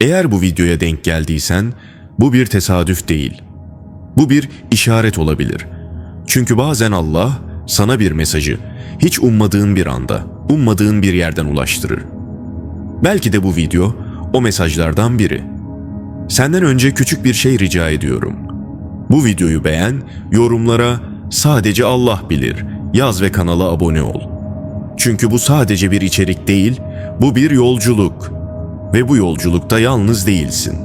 Eğer bu videoya denk geldiysen bu bir tesadüf değil. Bu bir işaret olabilir. Çünkü bazen Allah sana bir mesajı hiç ummadığın bir anda, ummadığın bir yerden ulaştırır. Belki de bu video o mesajlardan biri. Senden önce küçük bir şey rica ediyorum. Bu videoyu beğen, yorumlara sadece Allah bilir yaz ve kanala abone ol. Çünkü bu sadece bir içerik değil, bu bir yolculuk. Ve bu yolculukta yalnız değilsin.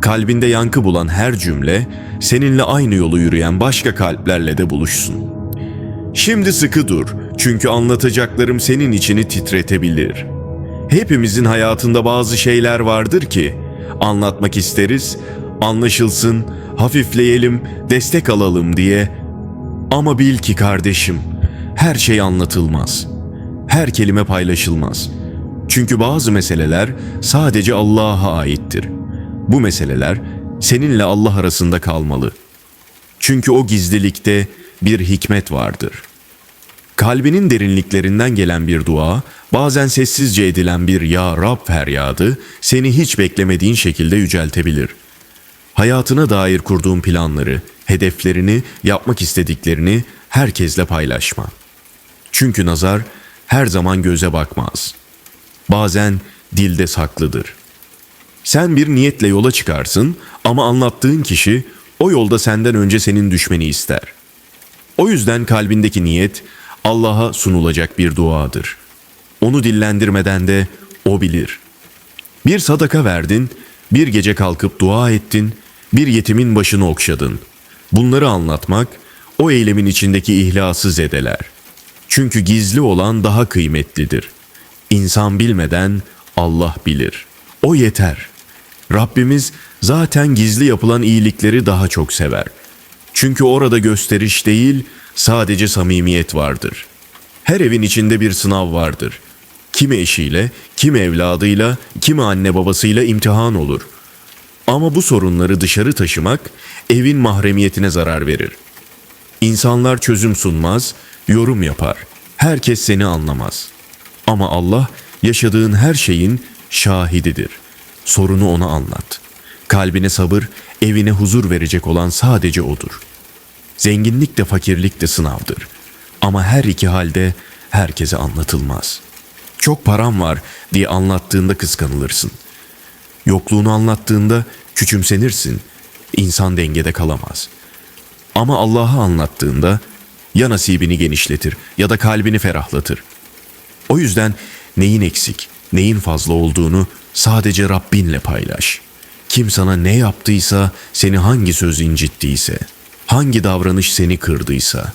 Kalbinde yankı bulan her cümle seninle aynı yolu yürüyen başka kalplerle de buluşsun. Şimdi sıkı dur çünkü anlatacaklarım senin içini titretebilir. Hepimizin hayatında bazı şeyler vardır ki anlatmak isteriz, anlaşılsın, hafifleyelim, destek alalım diye. Ama bil ki kardeşim, her şey anlatılmaz. Her kelime paylaşılmaz. Çünkü bazı meseleler sadece Allah'a aittir. Bu meseleler seninle Allah arasında kalmalı. Çünkü o gizlilikte bir hikmet vardır. Kalbinin derinliklerinden gelen bir dua, bazen sessizce edilen bir ya Rab feryadı seni hiç beklemediğin şekilde yüceltebilir. Hayatına dair kurduğun planları, hedeflerini, yapmak istediklerini herkesle paylaşma. Çünkü nazar her zaman göze bakmaz. Bazen dilde saklıdır. Sen bir niyetle yola çıkarsın ama anlattığın kişi o yolda senden önce senin düşmeni ister. O yüzden kalbindeki niyet Allah'a sunulacak bir duadır. Onu dillendirmeden de o bilir. Bir sadaka verdin, bir gece kalkıp dua ettin, bir yetimin başını okşadın. Bunları anlatmak o eylemin içindeki ihlası zedeler. Çünkü gizli olan daha kıymetlidir. İnsan bilmeden Allah bilir. O yeter. Rabbimiz zaten gizli yapılan iyilikleri daha çok sever. Çünkü orada gösteriş değil, sadece samimiyet vardır. Her evin içinde bir sınav vardır. Kimi eşiyle, kimi evladıyla, kimi anne babasıyla imtihan olur. Ama bu sorunları dışarı taşımak evin mahremiyetine zarar verir. İnsanlar çözüm sunmaz, yorum yapar. Herkes seni anlamaz. Ama Allah yaşadığın her şeyin şahididir. Sorunu ona anlat. Kalbine sabır, evine huzur verecek olan sadece odur. Zenginlik de fakirlik de sınavdır. Ama her iki halde herkese anlatılmaz. Çok param var diye anlattığında kıskanılırsın. Yokluğunu anlattığında küçümsenirsin. İnsan dengede kalamaz. Ama Allah'a anlattığında ya nasibini genişletir ya da kalbini ferahlatır. O yüzden neyin eksik, neyin fazla olduğunu sadece Rabbinle paylaş. Kim sana ne yaptıysa, seni hangi söz incittiyse, hangi davranış seni kırdıysa.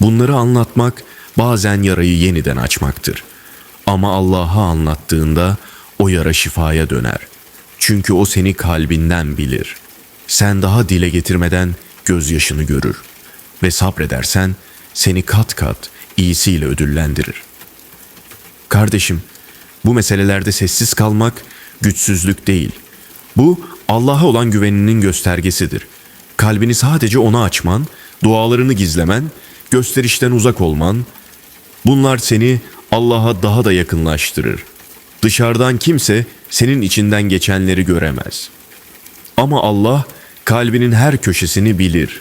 Bunları anlatmak bazen yarayı yeniden açmaktır. Ama Allah'a anlattığında o yara şifaya döner. Çünkü o seni kalbinden bilir. Sen daha dile getirmeden gözyaşını görür ve sabredersen seni kat kat iyisiyle ödüllendirir. Kardeşim, bu meselelerde sessiz kalmak güçsüzlük değil. Bu Allah'a olan güveninin göstergesidir. Kalbini sadece ona açman, dualarını gizlemen, gösterişten uzak olman, bunlar seni Allah'a daha da yakınlaştırır. Dışarıdan kimse senin içinden geçenleri göremez. Ama Allah kalbinin her köşesini bilir.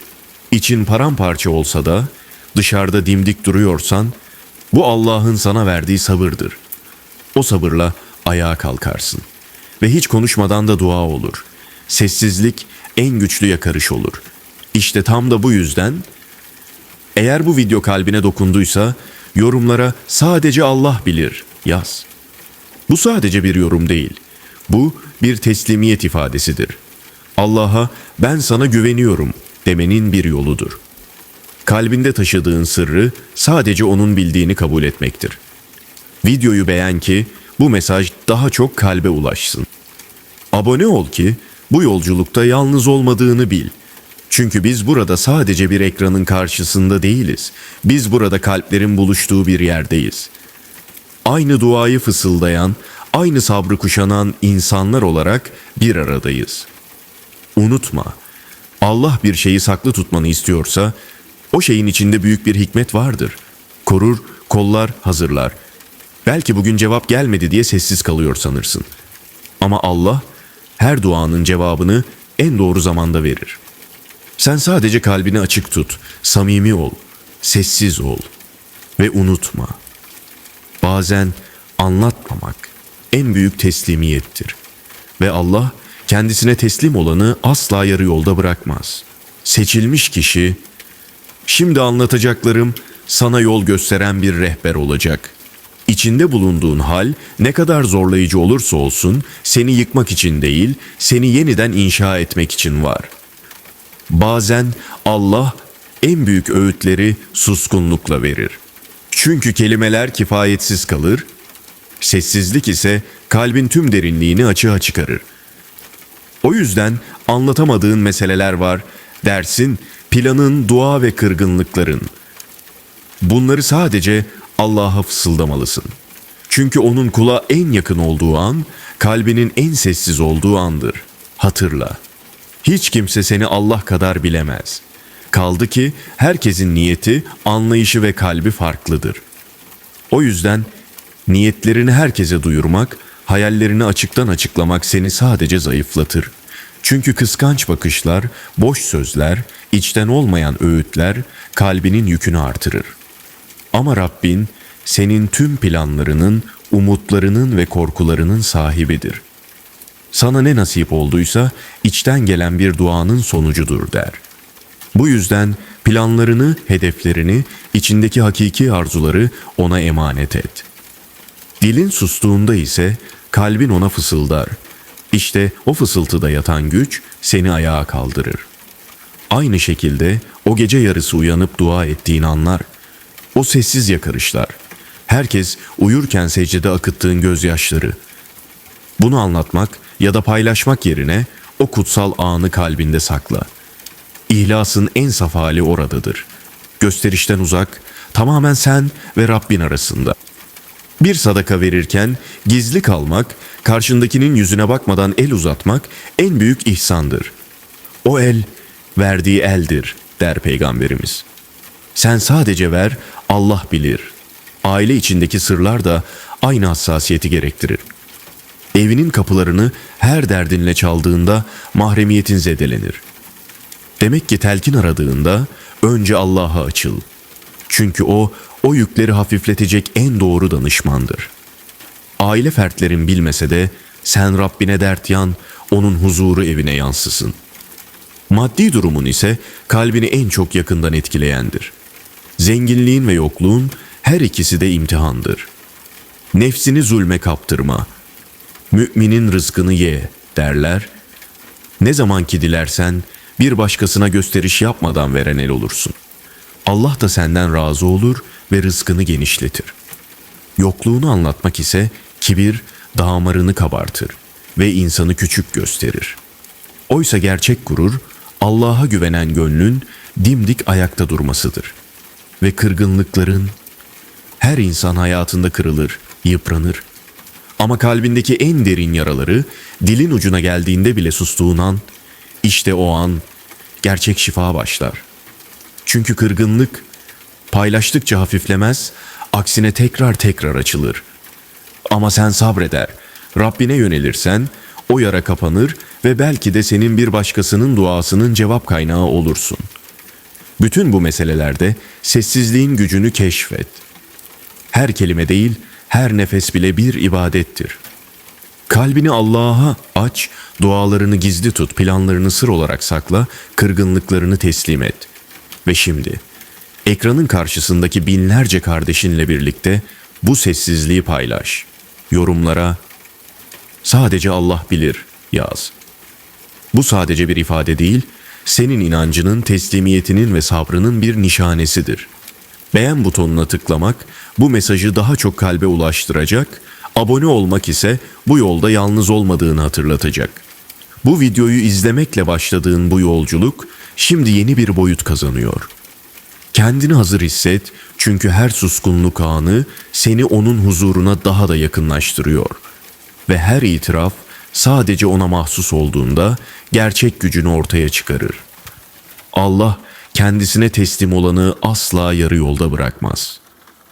İçin paramparça olsa da dışarıda dimdik duruyorsan bu Allah'ın sana verdiği sabırdır. O sabırla ayağa kalkarsın. Ve hiç konuşmadan da dua olur. Sessizlik en güçlü yakarış olur. İşte tam da bu yüzden eğer bu video kalbine dokunduysa yorumlara sadece Allah bilir yaz. Bu sadece bir yorum değil. Bu bir teslimiyet ifadesidir. Allah'a ben sana güveniyorum demenin bir yoludur. Kalbinde taşıdığın sırrı sadece onun bildiğini kabul etmektir. Videoyu beğen ki bu mesaj daha çok kalbe ulaşsın. Abone ol ki bu yolculukta yalnız olmadığını bil. Çünkü biz burada sadece bir ekranın karşısında değiliz. Biz burada kalplerin buluştuğu bir yerdeyiz. Aynı duayı fısıldayan, aynı sabrı kuşanan insanlar olarak bir aradayız. Unutma, Allah bir şeyi saklı tutmanı istiyorsa, o şeyin içinde büyük bir hikmet vardır. Korur, kollar, hazırlar. Belki bugün cevap gelmedi diye sessiz kalıyor sanırsın. Ama Allah her duanın cevabını en doğru zamanda verir. Sen sadece kalbini açık tut, samimi ol, sessiz ol ve unutma. Bazen anlatmamak en büyük teslimiyettir. Ve Allah kendisine teslim olanı asla yarı yolda bırakmaz. Seçilmiş kişi, şimdi anlatacaklarım sana yol gösteren bir rehber olacak. İçinde bulunduğun hal ne kadar zorlayıcı olursa olsun seni yıkmak için değil, seni yeniden inşa etmek için var. Bazen Allah en büyük öğütleri suskunlukla verir. Çünkü kelimeler kifayetsiz kalır, sessizlik ise kalbin tüm derinliğini açığa çıkarır. O yüzden anlatamadığın meseleler var, dersin, planın, dua ve kırgınlıkların. Bunları sadece Allah'a fısıldamalısın. Çünkü onun kula en yakın olduğu an, kalbinin en sessiz olduğu andır. Hatırla. Hiç kimse seni Allah kadar bilemez. Kaldı ki herkesin niyeti, anlayışı ve kalbi farklıdır. O yüzden niyetlerini herkese duyurmak, hayallerini açıktan açıklamak seni sadece zayıflatır. Çünkü kıskanç bakışlar, boş sözler, içten olmayan öğütler kalbinin yükünü artırır. Ama Rabbin senin tüm planlarının, umutlarının ve korkularının sahibidir. Sana ne nasip olduysa içten gelen bir duanın sonucudur der. Bu yüzden planlarını, hedeflerini, içindeki hakiki arzuları ona emanet et. Dilin sustuğunda ise kalbin ona fısıldar. İşte o fısıltıda yatan güç seni ayağa kaldırır. Aynı şekilde o gece yarısı uyanıp dua ettiğin anlar, o sessiz yakarışlar, herkes uyurken secdede akıttığın gözyaşları. Bunu anlatmak ya da paylaşmak yerine o kutsal anı kalbinde sakla. İhlasın en saf hali oradadır. Gösterişten uzak, tamamen sen ve Rabbin arasında. Bir sadaka verirken gizli kalmak, karşındakinin yüzüne bakmadan el uzatmak en büyük ihsandır. O el verdiği eldir der peygamberimiz. Sen sadece ver, Allah bilir. Aile içindeki sırlar da aynı hassasiyeti gerektirir. Evinin kapılarını her derdinle çaldığında mahremiyetin zedelenir. Demek ki telkin aradığında önce Allah'a açıl. Çünkü o, o yükleri hafifletecek en doğru danışmandır. Aile fertlerin bilmese de sen Rabbine dert yan, onun huzuru evine yansısın. Maddi durumun ise kalbini en çok yakından etkileyendir. Zenginliğin ve yokluğun her ikisi de imtihandır. Nefsini zulme kaptırma. Müminin rızkını ye derler. Ne zaman ki dilersen bir başkasına gösteriş yapmadan veren el olursun. Allah da senden razı olur ve rızkını genişletir. Yokluğunu anlatmak ise kibir damarını kabartır ve insanı küçük gösterir. Oysa gerçek gurur Allah'a güvenen gönlün dimdik ayakta durmasıdır. Ve kırgınlıkların her insan hayatında kırılır, yıpranır. Ama kalbindeki en derin yaraları dilin ucuna geldiğinde bile sustuğun an, işte o an gerçek şifa başlar. Çünkü kırgınlık paylaştıkça hafiflemez, aksine tekrar tekrar açılır. Ama sen sabreder, Rabbine yönelirsen o yara kapanır ve belki de senin bir başkasının duasının cevap kaynağı olursun. Bütün bu meselelerde sessizliğin gücünü keşfet. Her kelime değil, her nefes bile bir ibadettir. Kalbini Allah'a aç, dualarını gizli tut, planlarını sır olarak sakla, kırgınlıklarını teslim et. Ve şimdi ekranın karşısındaki binlerce kardeşinle birlikte bu sessizliği paylaş. Yorumlara sadece Allah bilir yaz. Bu sadece bir ifade değil, senin inancının, teslimiyetinin ve sabrının bir nişanesidir. Beğen butonuna tıklamak bu mesajı daha çok kalbe ulaştıracak, abone olmak ise bu yolda yalnız olmadığını hatırlatacak. Bu videoyu izlemekle başladığın bu yolculuk şimdi yeni bir boyut kazanıyor. Kendini hazır hisset çünkü her suskunluk anı seni onun huzuruna daha da yakınlaştırıyor. Ve her itiraf sadece ona mahsus olduğunda gerçek gücünü ortaya çıkarır. Allah kendisine teslim olanı asla yarı yolda bırakmaz.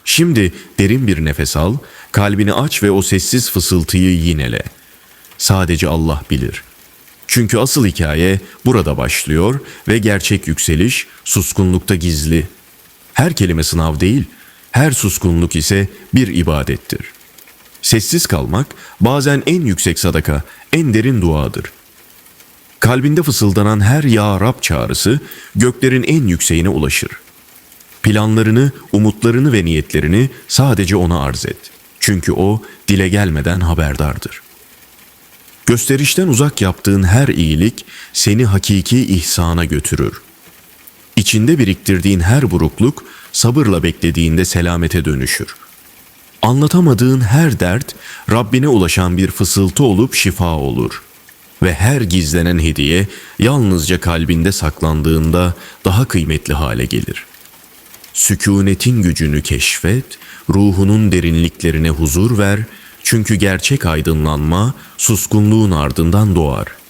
Şimdi derin bir nefes al, kalbini aç ve o sessiz fısıltıyı yinele. sadece Allah bilir. Çünkü asıl hikaye burada başlıyor ve gerçek yükseliş suskunlukta gizli. Her kelime sınav değil, her suskunluk ise bir ibadettir. Sessiz kalmak bazen en yüksek sadaka, en derin duadır. Kalbinde fısıldanan her Ya Rab çağrısı göklerin en yükseğine ulaşır. Planlarını, umutlarını ve niyetlerini sadece ona arz et. Çünkü o dile gelmeden haberdardır. Gösterişten uzak yaptığın her iyilik seni hakiki ihsana götürür. İçinde biriktirdiğin her burukluk sabırla beklediğinde selamete dönüşür. Anlatamadığın her dert Rabbine ulaşan bir fısıltı olup şifa olur. Ve her gizlenen hediye yalnızca kalbinde saklandığında daha kıymetli hale gelir. Sükûnetin gücünü keşfet, ruhunun derinliklerine huzur ver, çünkü gerçek aydınlanma suskunluğun ardından doğar.''